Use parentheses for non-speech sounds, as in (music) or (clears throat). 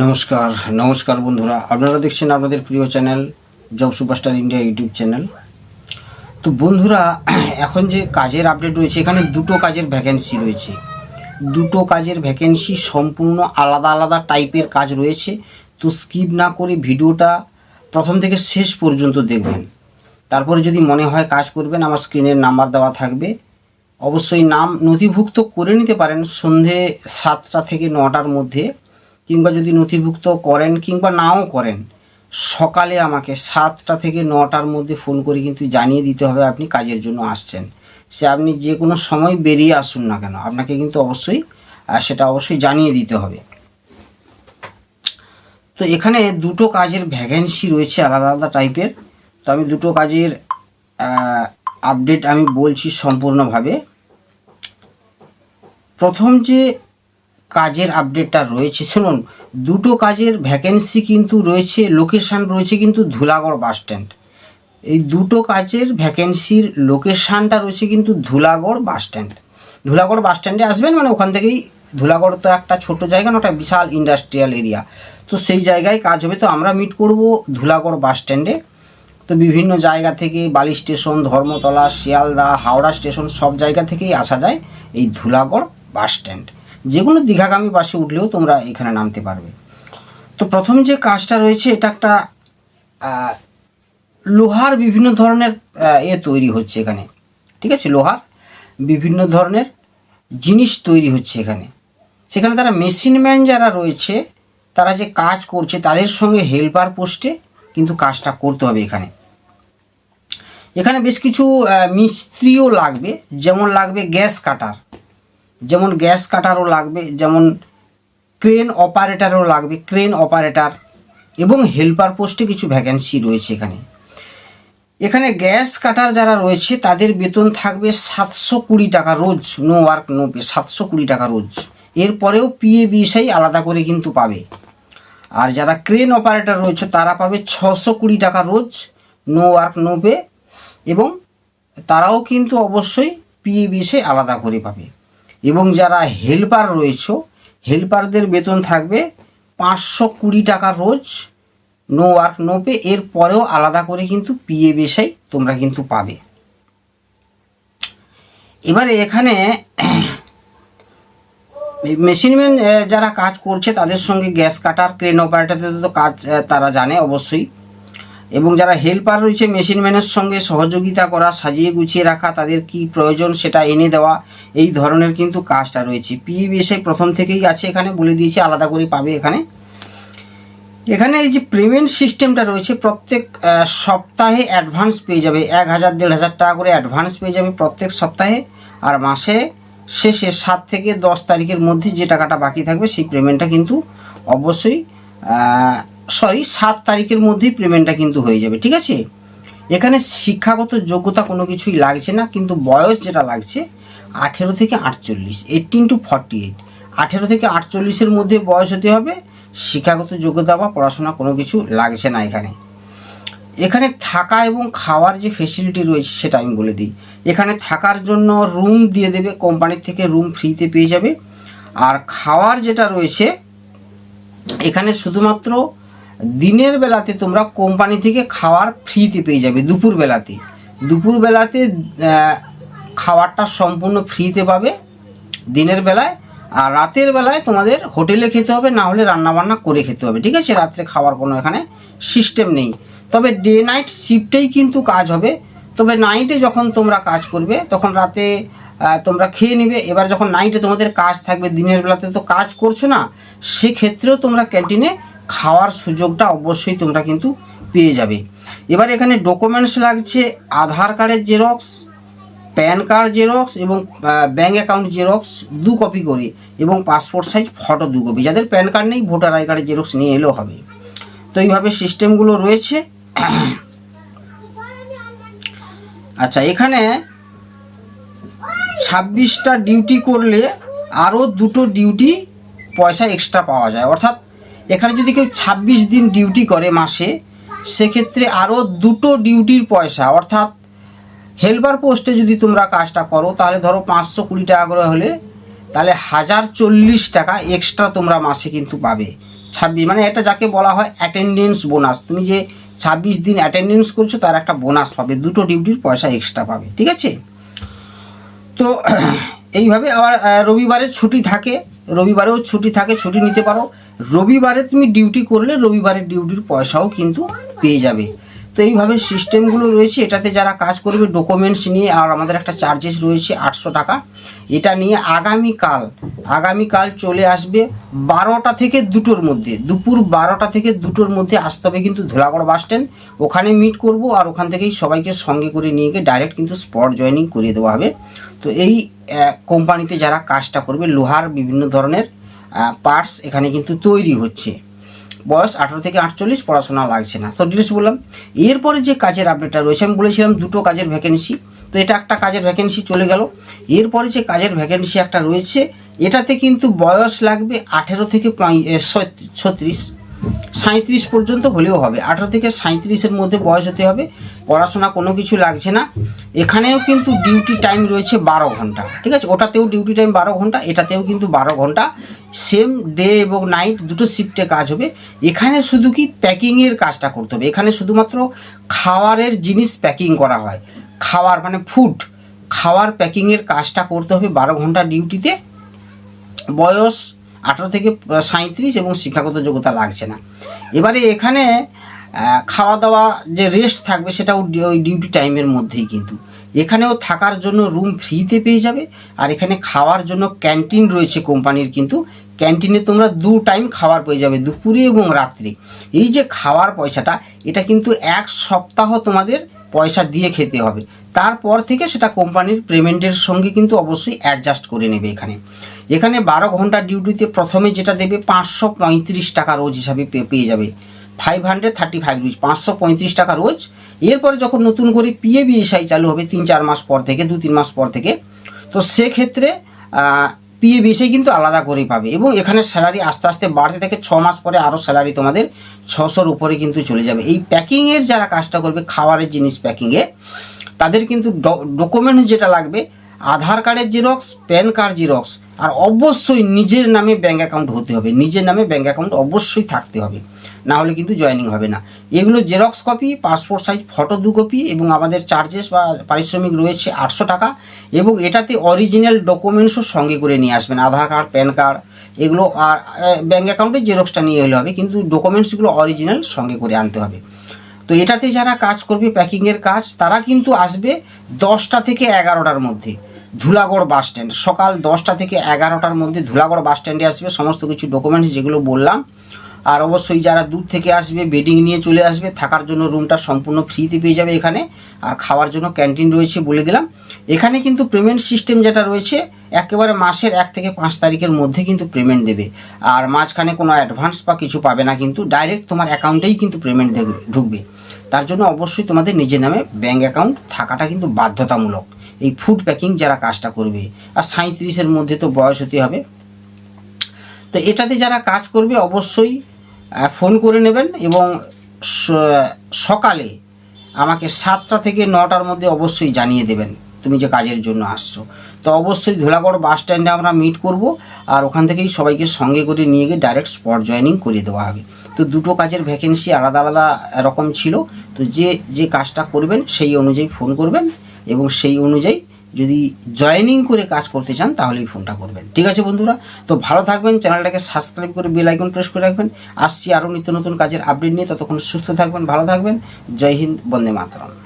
নমস্কার নমস্কার বন্ধুরা। আপনারা দেখছেন আপনাদের প্রিয় channel job superstar India YouTube channel. তো বন্ধুরা, এখন যে কাজের আপডেট রয়েছে, এখানে দুটো কাজের ভ্যাকেন্সি রয়েছে। দুটো কাজের ভ্যাকেন্সি সম্পূর্ণ আলাদা আলাদা টাইপের কাজ রয়েছে। তো স্কিপ না করে ভিডিওটা প্রথম থেকে শেষ পর্যন্ত দেখবেন। তারপরে যদি মনে হয় কাজ করবেন, আমার স্ক্রিনের নাম্বার দেওয়া থাকবে। অবশ্যই নাম নথিভুক্ত করে নিতে পারেন সন্ধে সাতটা থেকে নটার মধ্যে। কিংবা যদি নথিভুক্ত করেন কিংবা নাও করেন, সকালে আমাকে সাতটা থেকে নটার মধ্যে ফোন করে কিন্তু জানিয়ে দিতে হবে আপনি কাজের জন্য আসছেন। সে আপনি যে কোনো সময় বেরিয়ে আসুন না কেন, আপনাকে কিন্তু অবশ্যই সেটা অবশ্যই জানিয়ে দিতে হবে। তো এখানে দুটো কাজের ভ্যাকেন্সি রয়েছে আলাদা আলাদা টাইপের তো আমি দুটো কাজের আপডেট আমি বলছি সম্পূর্ণভাবে। প্রথম যে কাজের আপডেটটা রয়েছে। শুনুন, দুটো কাজের ভ্যাকেন্সি কিন্তু রয়েছে লোকেশান রয়েছে কিন্তু ধুলাগড় বাস স্ট্যান্ড এই দুটো কাজের ভ্যাকেন্সির লোকেশানটা রয়েছে কিন্তু Dhulagarh bus stand Dhulagarh bus স্ট্যান্ডে আসবেন মানে ওখান থেকেই, ধুলাগড় তো একটা ছোট জায়গা না, ওটা বিশাল ইন্ডাস্ট্রিয়াল এরিয়া তো সেই জায়গায় কাজ হবে, তো আমরা মিট করব ধুলাগড় বাস স্ট্যান্ডে তো বিভিন্ন জায়গা থেকে বালি স্টেশন ধর্মতলা, শিয়ালদা, হাওড়া স্টেশন সব জায়গা থেকেই আসা যায় এই ধুলাগড় বাস স্ট্যান্ড যে কোনো দীঘাগামী বাসে উঠলেও তোমরা এখানে নামতে পারবে। তো প্রথম যে কাজটা রয়েছে, এটা একটা লোহার বিভিন্ন ধরনের এ তৈরি হচ্ছে এখানে। ঠিক আছে? লোহার বিভিন্ন ধরনের জিনিস তৈরি হচ্ছে এখানে। সেখানে তারা মেশিনম্যান যারা রয়েছে, তারা যে কাজ করছে, তাদের সঙ্গে হেল্পার পোস্টে কিন্তু কাজটা করতে হবে এখানে। এখানে বেশ কিছু মিস্ত্রিও লাগবে। যেমন লাগবে গ্যাস কাটার। যেমন গ্যাস কাটারও লাগবে, যেমন ক্রেন অপারেটারও লাগবে, ক্রেন অপারেটার এবং হেল্পার পোস্টে কিছু ভ্যাকেন্সি রয়েছে এখানে। এখানে গ্যাস কাটার যারা রয়েছে, তাদের বেতন থাকবে সাতশো কুড়ি টাকা রোজ, নো ওয়ার্ক, নো পে, সাতশো কুড়ি টাকা রোজ। এরপরেও পিএ বিএসআই আলাদা করে কিন্তু পাবে। আর যারা ক্রেন অপারেটর রয়েছে, তারা পাবে ছশো কুড়ি টাকা রোজ, নো ওয়ার্ক, নো পে এবং তারাও কিন্তু অবশ্যই পিএ বিএসআই আলাদা করে পাবে। এবং যারা হেল্পার রয়েছে হেল্পারদের বেতন থাকবে পাঁচশো কুড়ি টাকা রোজ নো ওয়ার্ক নো পে এর পরেও আলাদা করে কিন্তু পিএ বেশাই তোমরা কিন্তু পাবে। এবারে এখানে (clears throat) মেশিনম্যান যারা কাজ করছে, তাদের সঙ্গে গ্যাস কাটার ক্রেন অপারেটারদের তো কাজ তারা জানে অবশ্যই। এবং যারা হেল্পার রয়েছে মেশিন ম্যানের সঙ্গে সহযোগিতা করা, সাজিয়ে গুছিয়ে রাখা, তাদের কি প্রয়োজন সেটা এনে দেওয়া, এই ধরনের কিন্তু কাজটা রয়েছে। পিইবিএসআই প্রথম থেকেই আছে এখানে, বলে দিয়েছে, আলাদা করে পাবে এখানে। এখানে এই যে পেমেন্ট সিস্টেমটা রয়েছে, প্রত্যেক সপ্তাহে অ্যাডভান্স পেয়ে যাবে। এক হাজার, দেড় হাজার টাকা করে অ্যাডভান্স পেয়ে যাবে প্রত্যেক সপ্তাহে। আর মাসে শেষে সাত থেকে দশ তারিখের মধ্যে যে টাকাটা বাকি থাকবে, সেই পেমেন্টটা কিন্তু অবশ্যই সরি, সাত তারিখের মধ্যেই পেমেন্টটা কিন্তু হয়ে যাবে, ঠিক আছে? এখানে শিক্ষাগত যোগ্যতা কোনো কিছুই লাগছে না, কিন্তু বয়স যেটা লাগছে, আঠেরো থেকে আটচল্লিশ এইটিন টু ফর্টি এইট আঠেরো থেকে আটচল্লিশের মধ্যে বয়স হতে হবে, শিক্ষাগত যোগ্যতা বা পড়াশোনা কোনো কিছু লাগছে না এখানে। এখানে থাকা এবং খাওয়ার যে ফেসিলিটি রয়েছে, সেটা আমি বলে দিই। এখানে থাকার জন্য রুম দিয়ে দেবে কোম্পানির থেকে রুম ফ্রিতে পেয়ে যাবে। আর খাওয়ার যেটা রয়েছে, এখানে শুধুমাত্র দিনের বেলাতে তোমরা কোম্পানি থেকে খাওয়ার ফ্রিতে পেয়ে যাবে, দুপুর বেলাতে। দুপুর বেলাতে খাবারটা সম্পূর্ণ ফ্রিতে পাবে দিনের বেলায়, আর রাতের বেলায় তোমাদের হোটেলে খেতে হবে, না হলে রান্নাবান্না করে খেতে হবে, ঠিক আছে? রাত্রে খাওয়ার কোনো এখানে সিস্টেম নেই। তবে ডে নাইট শিফটেই কিন্তু কাজ হবে। তবে নাইটে যখন তোমরা কাজ করবে, তখন রাতে তোমরা খেয়ে নিবে। এবার যখন নাইটে তোমাদের কাজ থাকবে, দিনের বেলাতে তো কাজ করছ না, সেক্ষেত্রেও তোমরা ক্যান্টিনে খাওয়ার সুযোগটা অবশ্যই তোমরা কিন্তু পেয়ে যাবে। এবার এখানে ডকুমেন্টস লাগছে, আধার কার্ডের জেরক্স প্যান কার্ড জেরক্স এবং ব্যাঙ্ক অ্যাকাউন্ট জেরক্স দু কপি করে এবং পাসপোর্ট সাইজ ফটো দু কপি যাদের প্যান কার্ড নেই ভোটার আই কার্ডের জেরক্স নিয়ে এলেও হবে। তো এইভাবে সিস্টেমগুলো রয়েছে। আচ্ছা এখানে ছাব্বিশটা ডিউটি করলে আরও দুটো ডিউটি পয়সা এক্সট্রা পাওয়া যায়। অর্থাৎ এখানে যদি কেউ ছাব্বিশ দিন ডিউটি করে মাসে, সেক্ষেত্রে আরও দুটো ডিউটির পয়সা, অর্থাৎ হেল্পার পোস্টে যদি তোমরা কাজটা করো, তাহলে ধরো পাঁচশো কুড়ি টাকা করে হলে, তাহলে হাজার চল্লিশ টাকা এক্সট্রা তোমরা মাসে কিন্তু পাবে। ছাব্বিশ মানে এটা যাকে বলা হয় অ্যাটেন্ডেন্স বোনাস তুমি যে ছাব্বিশ দিন অ্যাটেন্ডেন্স করছ, তার একটা বোনাস পাবে, দুটো ডিউটির পয়সা এক্সট্রা পাবে, ঠিক আছে? তো, এইভাবে আবার রবিবারে ছুটি থাকে। রবিবারেও ছুটি থাকে, ছুটি নিতে পারো। রবিবারে তুমি ডিউটি করলে রবিবারের ডিউটির পয়সাও কিন্তু পেয়ে যাবে। তো এইভাবে সিস্টেমগুলো রয়েছে, এটাতে যারা কাজ করবে ডকুমেন্টস নিয়ে, আর আমাদের একটা চার্জেস রয়েছে আটশো টাকা। এটা নিয়ে আগামীকাল আগামীকাল চলে আসবে বারোটা থেকে দুটোর মধ্যে। দুপুর বারোটা থেকে দুটোর মধ্যে আসতে হবে কিন্তু ধুলাগড় বাস স্ট্যান্ড ওখানে মিট করব, আর ওখান থেকেই সবাইকে সঙ্গে করে নিয়ে গিয়ে ডাইরেক্ট কিন্তু স্পট জয়েনিং করিয়ে দেওয়া হবে। তো এই কোম্পানিতে যারা কাজটা করবে, লোহার বিভিন্ন ধরনের পার্টস এখানে কিন্তু তৈরি হচ্ছে। বয়স আঠারো থেকে আটচল্লিশ, পড়াশোনা লাগছে না। তো ডিটেলস বললাম, এরপরে যে কাজের আপডেটটা রয়েছে, আমি বলেছিলাম দুটো কাজের ভ্যাকেন্সি তো এটা একটা কাজের ভ্যাকেন্সি চলে গেল। এরপরে যে কাজের ভ্যাকেন্সি একটা রয়েছে, এটাতে কিন্তু বয়স লাগবে আঠেরো থেকে ছত্রিশ। সাঁত্রিশ পর্যন্ত হলেও হবে। আঠেরো থেকে সাঁত্রিশের মধ্যে বয়স হতে হবে। পড়াশোনা কোনো কিছু লাগছে না। এখানেও কিন্তু ডিউটি টাইম রয়েছে বারো ঘণ্টা। ঠিক আছে? ওটাতেও ডিউটি টাইম বারো ঘণ্টা, এটাতেও কিন্তু বারো ঘণ্টা। সেম ডে এবং নাইট দুটো শিফটে কাজ হবে। এখানে শুধু কি প্যাকিংয়ের কাজটা করতে হবে। এখানে শুধুমাত্র খাওয়ারের জিনিস প্যাকিং করা হয়। খাওয়ার মানে ফুড। খাওয়ার প্যাকিংয়ের কাজটা করতে হবে বারো ঘণ্টা ডিউটিতে। বয়স আঠারো থেকে সাঁত্রিশ এবং শিক্ষাগত যোগ্যতা লাগছে না। এবারে এখানে খাওয়া দাওয়া যে রেস্ট থাকবে সেটাও ওই ডিউটি টাইমের মধ্যেই কিন্তু। এখানেও থাকার জন্য রুম ফ্রিতে পেয়ে যাবে, আর এখানে খাওয়ার জন্য ক্যান্টিন রয়েছে কোম্পানির কিন্তু। ক্যান্টিনে তোমরা দু টাইম খাবার পেয়ে যাবে, দুপুরে এবং রাত্রে। এই যে খাওয়ার পয়সাটা, এটা কিন্তু এক সপ্তাহ তোমাদের পয়সা দিয়ে খেতে হবে। তারপর থেকে সেটা কোম্পানির পেমেন্টের সঙ্গে কিন্তু অবশ্যই অ্যাডজাস্ট করে নেবে এখানে। এখানে বারো ঘণ্টা ডিউটিতে প্রথমে যেটা দেবে পাঁচশো পঁয়ত্রিশ টাকা রোজ হিসাবে পেয়ে যাবে। Five hundred thirty five rupees পাঁচশো পঁয়ত্রিশ টাকা রোজ। এরপরে যখন নতুন করে পিএ বিএসআই চালু হবে তিন চার মাস পর থেকে, দু তিন মাস পর থেকে, তো সেক্ষেত্রে পিএ বিএসআই কিন্তু আলাদা করেই পাবে এবং এখানে স্যালারি আস্তে আস্তে বাড়তে থাকে, ছ মাস পরে আরও স্যালারি তোমাদের ছশোর উপরে কিন্তু চলে যাবে। এই প্যাকিংয়ের যারা কাজটা করবে, খাবারের জিনিস প্যাকিংয়ে তাদের কিন্তু ডকুমেন্ট যেটা লাগবে, আধার কার্ডের জেরক্স প্যান কার্ড জেরক্স আর অবশ্যই নিজের নামে ব্যাঙ্ক অ্যাকাউন্ট হতে হবে। নিজের নামে ব্যাঙ্ক অ্যাকাউন্ট অবশ্যই থাকতে হবে। না হলে কিন্তু জয়েনিং হবে না। এগুলো xerox copy passport size photo দু কপি এবং আমাদের চার্জেস বা পারিশ্রমিক রয়েছে আটশো টাকা এবং এটাতে অরিজিনাল ডকুমেন্টসও সঙ্গে করে নিয়ে আসবেন। আধার কার্ড প্যান কার্ড এগুলো আর ব্যাঙ্ক অ্যাকাউন্টে জেরক্সটা নিয়ে এলে হবে, কিন্তু ডকুমেন্টসগুলো অরিজিনাল সঙ্গে করে আনতে হবে। তো এটাতে যারা কাজ করবে প্যাকিংয়ের কাজ, তারা কিন্তু আসবে দশটা থেকে এগারোটার মধ্যে। ধুলাগড় বাস স্ট্যান্ড সকাল দশটা থেকে এগারোটার মধ্যে ধুলাগড় বাস স্ট্যান্ডে আসবে, সমস্ত কিছু ডকুমেন্টস যেগুলো বললাম। আর অবশ্যই যারা দূর থেকে আসবে বেডিং নিয়ে চলে আসবে, থাকার জন্য রুমটা সম্পূর্ণ ফ্রিতে পেয়ে যাবে এখানে। আর খাওয়ার জন্য ক্যান্টিন রয়েছে বলে দিলাম। এখানে কিন্তু পেমেন্ট সিস্টেম যেটা রয়েছে, একেবারে মাসের এক থেকে পাঁচ তারিখের মধ্যে কিন্তু পেমেন্ট দেবে। আর মাঝখানে কোনো অ্যাডভান্স বা কিছু পাবে না কিন্তু ডাইরেক্ট তোমার অ্যাকাউন্টেই কিন্তু পেমেন্ট দেবে, ঢুকবে। তার জন্য অবশ্যই তোমাদের নিজের নামে ব্যাঙ্ক অ্যাকাউন্ট থাকাটা কিন্তু বাধ্যতামূলক। এই ফুড প্যাকিং যারা কাজটা করবে। আর সাঁত্রিশের মধ্যে তো বয়স হতে হবে। তো এটাতে যারা কাজ করবে, অবশ্যই ফোন করে নেবেন এবং সকালে আমাকে সাতটা থেকে নটার মধ্যে অবশ্যই জানিয়ে দেবেন, তুমি যে কাজের জন্য আসছো। তো অবশ্যই ধুলাগড় বাস স্ট্যান্ডে আমরা মিট করব আর ওখান থেকেই সবাইকে সঙ্গে করে নিয়ে গিয়ে ডাইরেক্ট স্পট জয়েনিং করে দেওয়া হবে। তো দুটো কাজের ভ্যাকেন্সি আলাদা আলাদা রকম ছিল। তো যে যে কাজটা করবেন, সেই অনুযায়ী ফোন করবেন এবং সেই অনুযায়ী যদি জয়েনিং করে কাজ করতে চান তাহলে এই ফোনটা করবেন। ঠিক আছে বন্ধুরা? তো ভালো থাকবেন, চ্যানেলটাকে সাবস্ক্রাইব করে বেল আইকন প্রেস করে রাখবেন। আসছি আরও নিত্য নতুন কাজের আপডেট নিয়ে। ততক্ষণ সুস্থ থাকবেন, ভালো থাকবেন। জয় হিন্দ, বন্দে মাতরম।